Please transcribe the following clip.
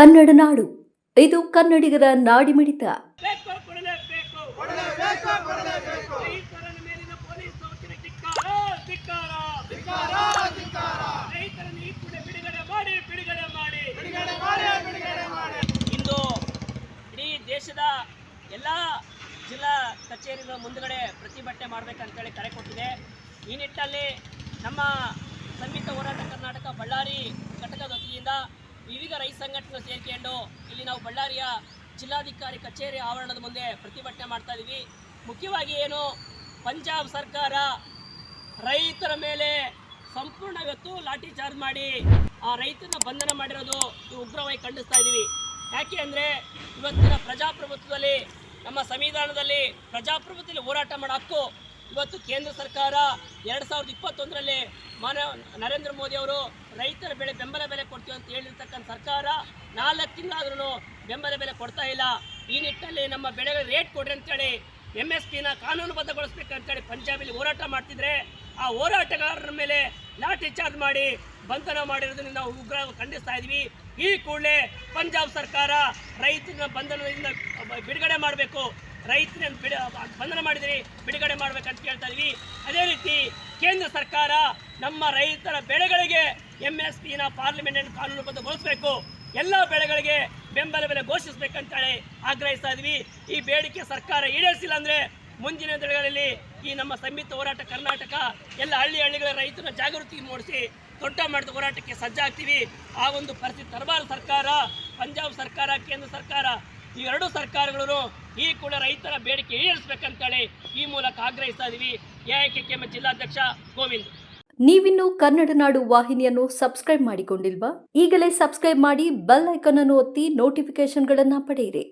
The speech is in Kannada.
ಕನ್ನಡ ನಾಡು. ಇದು ಕನ್ನಡಿಗರ ನಾಡಿಮಿಡಿತ. ಇಂದು ಇಡೀ ದೇಶದ ಎಲ್ಲ ಜಿಲ್ಲಾ ಕಚೇರಿಗಳ ಮುಂದುಗಡೆ ಪ್ರತಿಭಟನೆ ಮಾಡಬೇಕಂತೇಳಿ ಕರೆ ಕೊಟ್ಟಿದೆ. ಈ ನಿಟ್ಟಿನಲ್ಲಿ ನಮ್ಮ ಸಂಯುಕ್ತ ಹೋರಾಟ ಕರ್ನಾಟಕ ಬಳ್ಳಾರಿ ಘಟಕದ ಸಂಘಟನೆ ಸೇರಿಕೊಂಡು ಇಲ್ಲಿ ನಾವು ಬಳ್ಳಾರಿಯ ಜಿಲ್ಲಾಧಿಕಾರಿ ಕಚೇರಿ ಆವರಣದ ಮುಂದೆ ಪ್ರತಿಭಟನೆ ಮಾಡ್ತಾ ಇದ್ದೀವಿ ಮುಖ್ಯವಾಗಿ ಏನು, ಪಂಜಾಬ್ ಸರ್ಕಾರ ರೈತರ ಮೇಲೆ ಸಂಪೂರ್ಣ ಇವತ್ತು ಲಾಠಿ ಚಾರ್ಜ್ ಮಾಡಿ ಆ ರೈತನ ಬಂಧನ ಮಾಡಿರೋದು ಈ ಉಗ್ರವಾಗಿ ಖಂಡಿಸ್ತಾ ಇದ್ದೀವಿ ಯಾಕೆ ಅಂದರೆ ಇವತ್ತಿನ ಪ್ರಜಾಪ್ರಭುತ್ವದಲ್ಲಿ, ನಮ್ಮ ಸಂವಿಧಾನದಲ್ಲಿ ಪ್ರಜಾಪ್ರಭುತ್ವದಲ್ಲಿ ಹೋರಾಟ ಮಾಡೋ ಹಕ್ಕು ಇವತ್ತು ಕೇಂದ್ರ ಸರ್ಕಾರ ಎರಡು ಸಾವಿರದ ಇಪ್ಪತ್ತೊಂದರಲ್ಲಿ ಮಾನ್ಯ ನರೇಂದ್ರ ಮೋದಿ ಅವರು ರೈತರ ಬೆಳೆ, ಬೆಂಬಲ ಬೆಲೆ ಕೊಡ್ತೀವಿ ಅಂತ ಹೇಳಿರ್ತಕ್ಕಂಥ ಸರ್ಕಾರ ನಾಲ್ಕು ತಿಂಗಳಾದ್ರೂ ಬೆಂಬಲ ಬೆಲೆ ಕೊಡ್ತಾ ಇಲ್ಲ. ಈ ನಿಟ್ಟಿನಲ್ಲಿ ನಮ್ಮ ಬೆಳೆಗಳ ರೇಟ್ ಕೊಡ್ರಿ ಅಂತೇಳಿ ಎಂ ಎಸ್ ಪಿನ ಕಾನೂನುಬದ್ಧಗೊಳಿಸ್ಬೇಕಂತೇಳಿ ಪಂಜಾಬಲ್ಲಿ ಹೋರಾಟ ಮಾಡ್ತಿದ್ರೆ ಆ ಹೋರಾಟಗಾರರ ಮೇಲೆ ಲಾಠಿ ಚಾರ್ಜ್ ಮಾಡಿ ಬಂಧನ ಮಾಡಿರೋದನ್ನು ನಾವು ಉಗ್ರ ಖಂಡಿಸ್ತಾ ಇದ್ವಿ ಈ ಕೂಡಲೇ ಪಂಜಾಬ್ ಸರ್ಕಾರ ರೈತನ ಬಂಧನದಿಂದ ಬಿಡುಗಡೆ ಮಾಡಬೇಕು. ರೈತನ ಬಿಡ ಬಂಧನ ಮಾಡಿದ್ರಿ ಬಿಡುಗಡೆ ಮಾಡ್ಬೇಕಂತ ಕೇಳ್ತಾ ಇದ್ವಿ. ಅದೇ ರೀತಿ ಕೇಂದ್ರ ಸರ್ಕಾರ ನಮ್ಮ ರೈತರ ಬೆಳೆಗಳಿಗೆ ಎಂ ಎಸ್ ಪಿನ ಪಾರ್ಲಿಮೆಂಟ್ ಕಾನೂನುಬದ್ಧಗೊಳಿಸಬೇಕು ಎಲ್ಲ ಬೆಳೆಗಳಿಗೆ ಬೆಂಬಲ ಬೆಲೆ ಘೋಷಿಸಬೇಕಂತೇಳಿ ಆಗ್ರಹಿಸ್ತಾ ಇದ್ವಿ. ಈ ಬೇಡಿಕೆ ಸರ್ಕಾರ ಈಡೇರಿಸಿಲ್ಲ ಅಂದ್ರೆ ಮುಂದಿನ ದಿನಗಳಲ್ಲಿ ಈ ನಮ್ಮ ಸಂಯುಕ್ತ ಹೋರಾಟ ಕರ್ನಾಟಕ ಎಲ್ಲ ಹಳ್ಳಿ ಹಳ್ಳಿಗಳ ರೈತರ ಜಾಗೃತಿ ಮೂಡಿಸಿ ದೊಡ್ಡ ಮಟ್ಟದ ಹೋರಾಟಕ್ಕೆ ಸಜ್ಜಾಗ್ತೀವಿ ಆ ಒಂದು ಪರಿಸ್ಥಿತಿ ತರಬಾರ ಸರ್ಕಾರ, ಪಂಜಾಬ್ ಸರ್ಕಾರ, ಕೇಂದ್ರ ಸರ್ಕಾರ, ಈ ಎರಡು ಸರ್ಕಾರಗಳು ಈ ಕೂಡ ರೈತರ ಬೇಡಿಕೆ ಈಡೇರಿಸಬೇಕಂತೇಳಿ ಈ ಮೂಲಕ ಆಗ್ರಹಿಸ್ತಾ ಇದೀವಿ. ಎಐಕೆಎಂ ಜಿಲ್ಲಾಧ್ಯಕ್ಷ ಗೋವಿಂದ್. ನೀವಿನ್ನು ಕನ್ನಡ ನಾಡು ವಾಹಿನಿಯನ್ನು ಸಬ್ಸ್ಕ್ರೈಬ್ ಮಾಡಿಕೊಂಡಿಲ್ವಾ? ಈಗಲೇ ಸಬ್ಸ್ಕ್ರೈಬ್ ಮಾಡಿ ಬೆಲ್ ಐಕಾನ್ ಅನ್ನು ಒತ್ತಿ ನೋಟಿಫಿಕೇಶನ್ಗಳನ್ನು ಪಡೆಯಿರಿ.